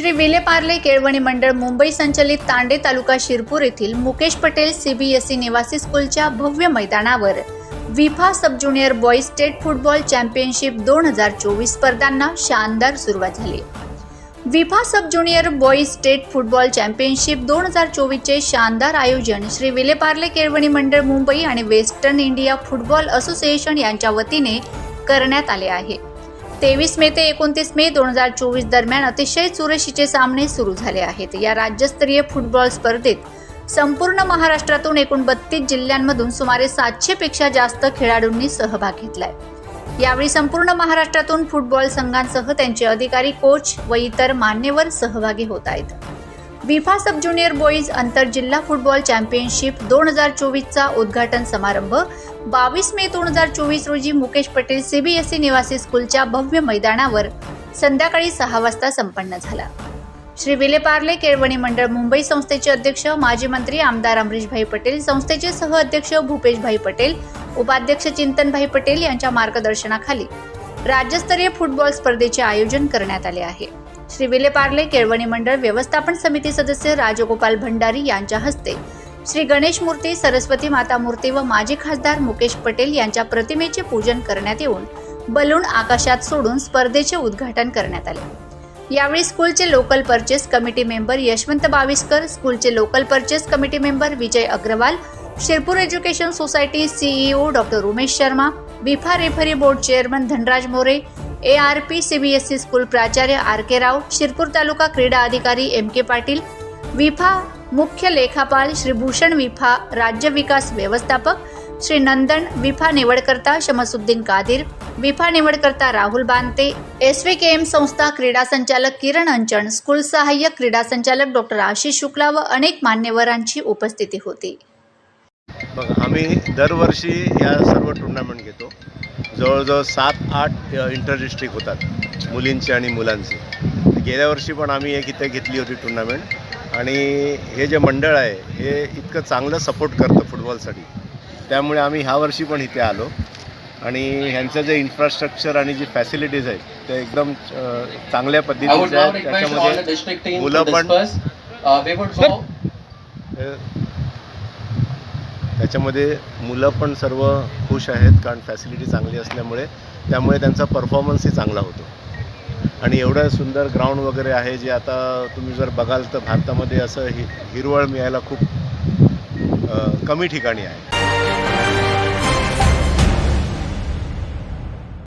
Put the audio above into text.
श्री विलेपार्ले केळवणी मंडळ मुंबई संचलित तांडे तालुका शिरपूर येथील मुकेश पटेल सीबीएसई निवासी स्कूलच्या भव्य मैदानावर Wafa sub junior boys state football championship दोन हजार चोवीस स्पर्धांना शानदार सुरुवात झाली. Wafa sub junior boys state football championship दोन हजार चोवीसचे शानदार आयोजन श्री विलेपार्ले केळवणी मंडळ मुंबई आणि वेस्टर्न इंडिया फुटबॉल असोसिएशन यांच्या वतीने करण्यात आले आहे. तेवीस मे ते एकोणतीस मे दोन हजार चोवीस दरम्यान अतिशय चुरशीचे सामने सुरू झाले आहेत. या राज्यस्तरीय फुटबॉल स्पर्धेत संपूर्ण महाराष्ट्रातून एकूण बत्तीस जिल्ह्यांमधून सुमारे सातशे पेक्षा जास्त खेळाडूंनी सहभाग घेतलाय. यावेळी संपूर्ण महाराष्ट्रातून फुटबॉल संघांसह त्यांचे अधिकारी कोच व इतर मान्यवर सहभागी होत आहेत. विफा सब ज्युनियर बॉईज आंतरजिल्हा फुटबॉल चॅम्पियनशिप दोन हजार चोवीसचा उद्घाटन समारंभ. बावीस मे दोन हजार चोवीस रोजी मुकेश पटेल सीबीएसई निवासी स्कूलच्या भव्य मैदानावर संध्याकाळी सहा वाजता संपन्न झाला. श्री विलेपार्ले केळवणी मंडळ मुंबई संस्थेचे अध्यक्ष माजी मंत्री आमदार अमरीशभाई पटेल संस्थेचे सह अध्यक्ष भूपेशभाई पटेल उपाध्यक्ष चिंतनभाई पटेल यांच्या मार्गदर्शनाखाली राज्यस्तरीय फुटबॉल स्पर्धेचे आयोजन करण्यात आले आहे. श्री विलेपार्ले केळवणी मंडळ व्यवस्थापन समिती सदस्य राजगोपाल भंडारी यांच्या हस्ते. श्री गणेश मूर्ती सरस्वती माता मूर्ती व माजी खासदार मुकेश पटेल यांच्या प्रतिमेचे पूजन करण्यात येऊन बलून आकाशात सोडून स्पर्धेचे उद्घाटन करण्यात आले. यावेळी स्कूलचे local purchase committee member Yashwant Baviskar स्कूलचे local purchase committee member Vijay Agrawal Shirpur education society CEO doctor Umesh Sharma Wafa referee board chairman Dhanraj More A R P CBSE school प्राचार्य आर के राव शिरपूर तालुका क्रीडा अधिकारी M के पाटील विफा मुख्य लेखापाल श्री भूषण विफा राज्य विकास व्यवस्थापक श्री नंदन विफा निवडकर्ता शमसुद्दीन कादिर विफा निवडकर्ता Rahul Bante S V K M संस्था क्रीडा संचालक किरण अंचण स्कूल सहाय्यक क्रीडा संचालक डॉक्टर आशिष शुक्ला व अनेक मान्यवरांची उपस्थिती होती. आम्ही दरवर्षी या सर्व टुर्नामेंट घेतो. जवळजवळ सात आठ इंटर डिस्ट्रिक्ट होतात मुलींचे आणि मुलांचे. गेल्या वर्षी पण आम्ही एक इथे घेतली होती टुर्नामेंट आणि हे जे मंडळ आहे हे इतकं चांगलं सपोर्ट करतं फुटबॉलसाठी त्यामुळे आम्ही ह्या वर्षी पण इथे आलो. आणि ह्यांचं जे इन्फ्रास्ट्रक्चर आणि जी फॅसिलिटीज आहेत ते एकदम चांगल्या पद्धतीच्या now आहेत. त्याच्यामध्ये मुलं पण- त्याच्यामध्ये मुलं पण सर्व खुश आहेत कारण फॅसिलिटी चांगली असल्यामुळे. त्यामुळे त्यांचा परफॉर्मन्सही चांगला होतो. आणि एवढं सुंदर ग्राउंड वगैरे आहे जे आता तुम्ही जर बघाल तर भारतामध्ये असं हि हिरवळ मिळायला खूप कमी ठिकाणी आहे.